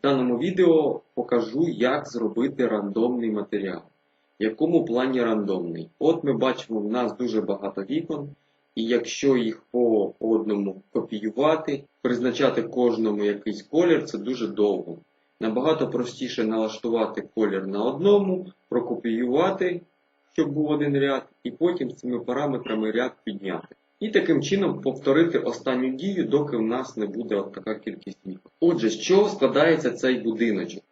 В даному відео покажу, як зробити рандомний матеріал. В якому плані рандомний? От ми бачимо, в нас дуже багато вікон, і якщо їх по одному копіювати, призначати кожному якийсь колір, це дуже довго. Набагато простіше налаштувати колір на одному, прокопіювати, щоб був один ряд, і потім з цими параметрами ряд підняти. І таким чином повторити останню дію, доки в нас не буде от така кількість вікон. Отже, з чого складається цей будиночок?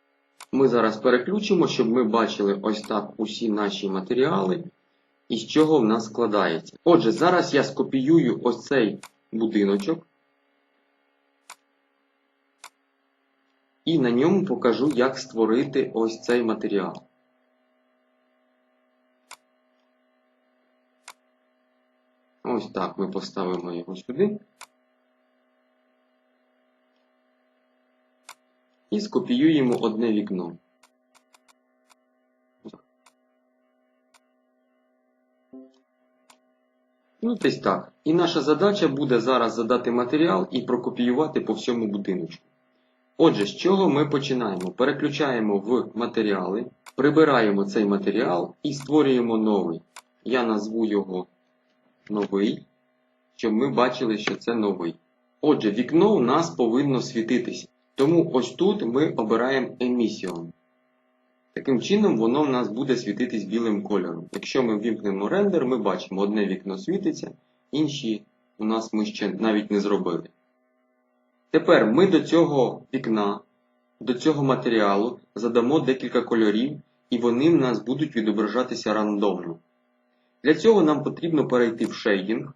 Ми зараз переключимо, щоб ми бачили ось так усі наші матеріали, і з чого в нас складається. Отже, зараз я скопіюю ось цей будиночок. І на ньому покажу, як створити ось цей матеріал. Ось так ми поставимо його сюди. І скопіюємо одне вікно. Ну, десь так. І наша задача буде зараз задати матеріал і прокопіювати по всьому будиночку. Отже, з чого ми починаємо? Переключаємо в матеріали, прибираємо цей матеріал і створюємо новий. Я назву його новий, щоб ми бачили, що це новий. Отже, вікно у нас повинно світитися. Тому ось тут ми обираємо Emission. Таким чином, воно в нас буде світитись білим кольором. Якщо ми ввімкнемо рендер, ми бачимо, одне вікно світиться, інші у нас ми ще навіть не зробили. Тепер ми до цього вікна, до цього матеріалу задамо декілька кольорів, і вони в нас будуть відображатися рандомно. Для цього нам потрібно перейти в шейдінг.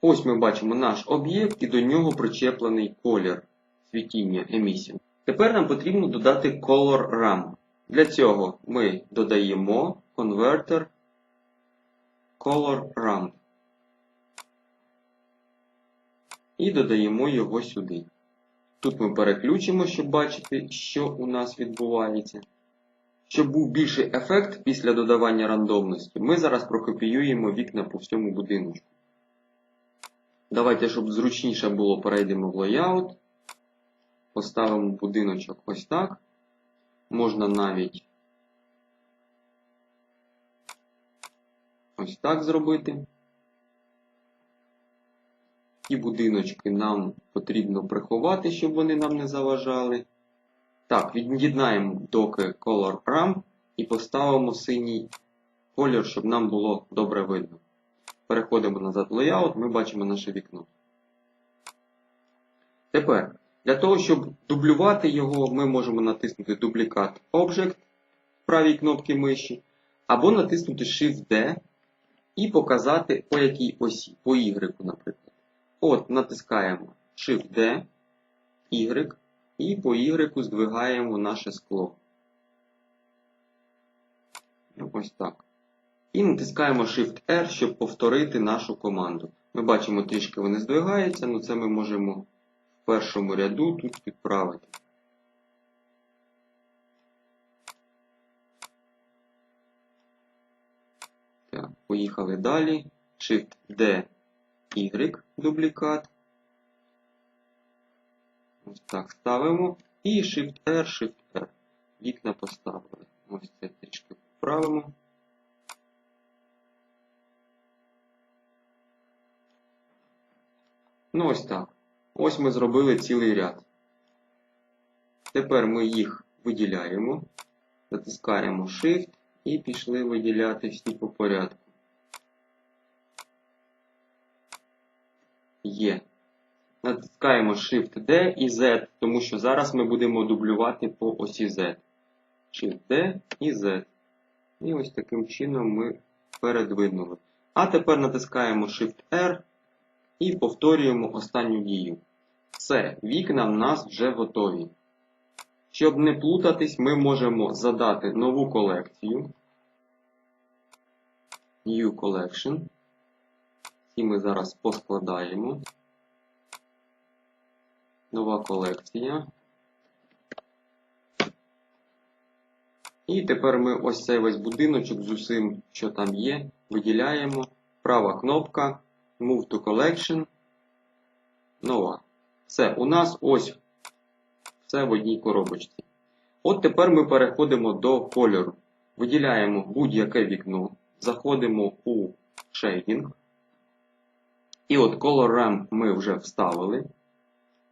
Ось ми бачимо наш об'єкт і до нього причеплений колір світіння емісію. Тепер нам потрібно додати Color RAM. Для цього ми додаємо конвертер Color RAM. І додаємо його сюди. Тут ми переключимо, щоб бачити, що у нас відбувається. Щоб був більший ефект після додавання рандомності, ми зараз прокопіюємо вікна по всьому будиночку. Давайте, щоб зручніше було, перейдемо в Layout. Поставимо будиночок ось так. Можна навіть ось так зробити. Ті будиночки нам потрібно приховати, щоб вони нам не заважали. Так, від'єднаємо доки Color RAM і поставимо синій колір, щоб нам було добре видно. Переходимо назад в Layout, ми бачимо наше вікно. Тепер, для того, щоб дублювати його, ми можемо натиснути Duplicate Object в правій кнопці миші, або натиснути Shift-D і показати по якій осі, по Y, наприклад. От, натискаємо Shift-D, Y, і по Y здвигаємо наше скло. Ось так. І натискаємо Shift-R, щоб повторити нашу команду. Ми бачимо, трішки вони здвигаються, але це ми можемо першому ряду тут підправити. Так, Поїхали далі. Shift-D, Y, дублікат. Ось так ставимо. І Shift-R, Shift-R. Вікна поставили. Ось це трішки поправимо. Ну ось так. Ось ми зробили цілий ряд. Тепер ми їх виділяємо, натискаємо Shift і пішли виділяти всі по порядку. Є. Натискаємо Shift-D і Z, тому що зараз ми будемо дублювати по осі Z. Shift-D і Z. І ось таким чином ми передвинули. А тепер натискаємо Shift-R і повторюємо останню дію. Все, вікна в нас вже готові. Щоб не плутатись, ми можемо задати нову колекцію. New Collection. І ми зараз поскладаємо. Нова колекція. І тепер ми ось цей весь будиночок з усім, що там є, виділяємо. Права кнопка. Move to Collection. Нова. Все, у нас ось Все в одній коробочці. От тепер ми переходимо до кольору. Виділяємо будь-яке вікно, заходимо у шейдінг. І от Color Ramp ми вже вставили.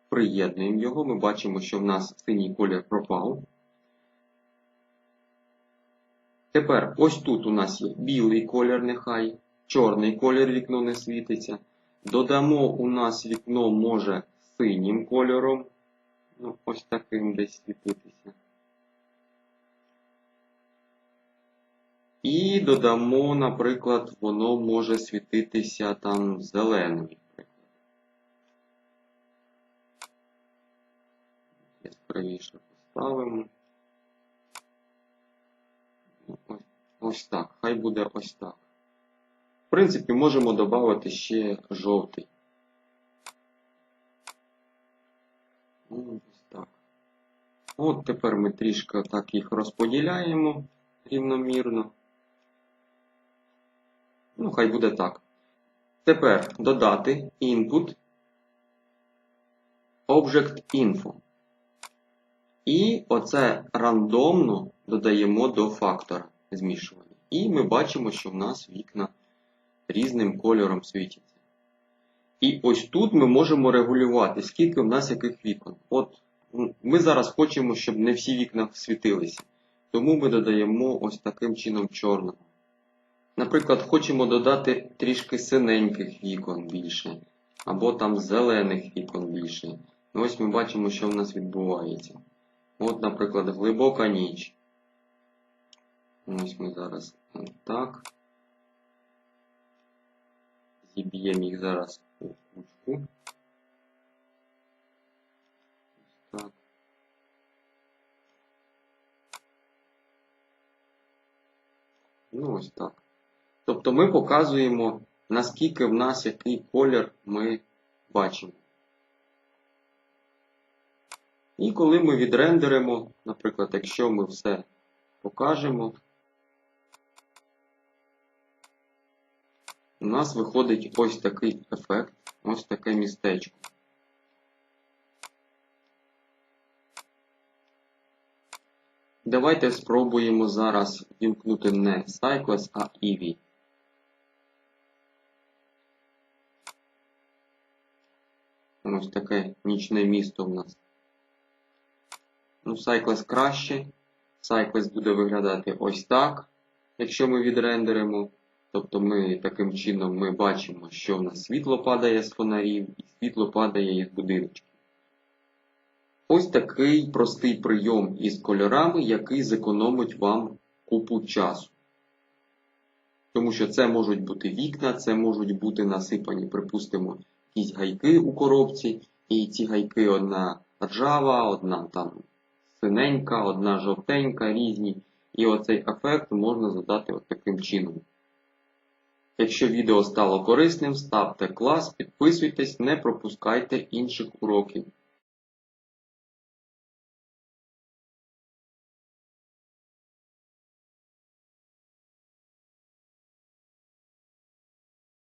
Приєднуємо його. Ми бачимо, що в нас синій колір пропав. Тепер ось тут у нас є білий колір, нехай, чорний колір вікно не світиться. Додамо у нас вікно може синім кольором. Ну, ось таким десь світитися. І додамо, наприклад, воно може світитися там зеленим. Яскравіше поставимо. Ну, Ось, ось так. Хай буде ось так. Принципі, можемо додати ще жовтий. Ну. От тепер ми трішки так їх розподіляємо рівномірно. Ну, хай буде так. Тепер додати input object info. І оце рандомно додаємо до фактора змішування. І ми бачимо, що в нас вікна різним кольором світяться. І ось тут ми можемо регулювати, скільки в нас яких вікон. От ми зараз хочемо, щоб не всі вікна світилися. Тому ми додаємо ось таким чином чорного. Наприклад, хочемо додати трішки синеньких вікон більше, або там зелених вікон більше. Ну, ось ми бачимо, що в нас відбувається. От, наприклад, глибока ніч. Ось ми зараз так. Зіб'ємо їх зараз у кучку. Так. Ну, ось так. Тобто ми показуємо, наскільки в нас який колір ми бачимо. І коли ми відрендеримо, наприклад, якщо ми все покажемо, у нас виходить ось такий ефект, ось таке містечко. Давайте спробуємо зараз вімкнути не Cycles, а Eevee. Ось таке нічне місто в нас. Ну, Cycles краще. Cycles буде виглядати ось так, якщо ми відрендеримо. Тобто ми таким чином ми бачимо, що в нас світло падає з фонарів і світло падає із будиночків. Ось такий простий прийом із кольорами, який зекономить вам купу часу. Тому що це можуть бути вікна, це можуть бути насипані, припустимо, якісь гайки у коробці, і ці гайки одна ржава, одна там синенька, одна жовтенька, різні. І оцей ефект можна задати от таким чином. Якщо відео стало корисним, ставте клас, підписуйтесь, не пропускайте інших уроків.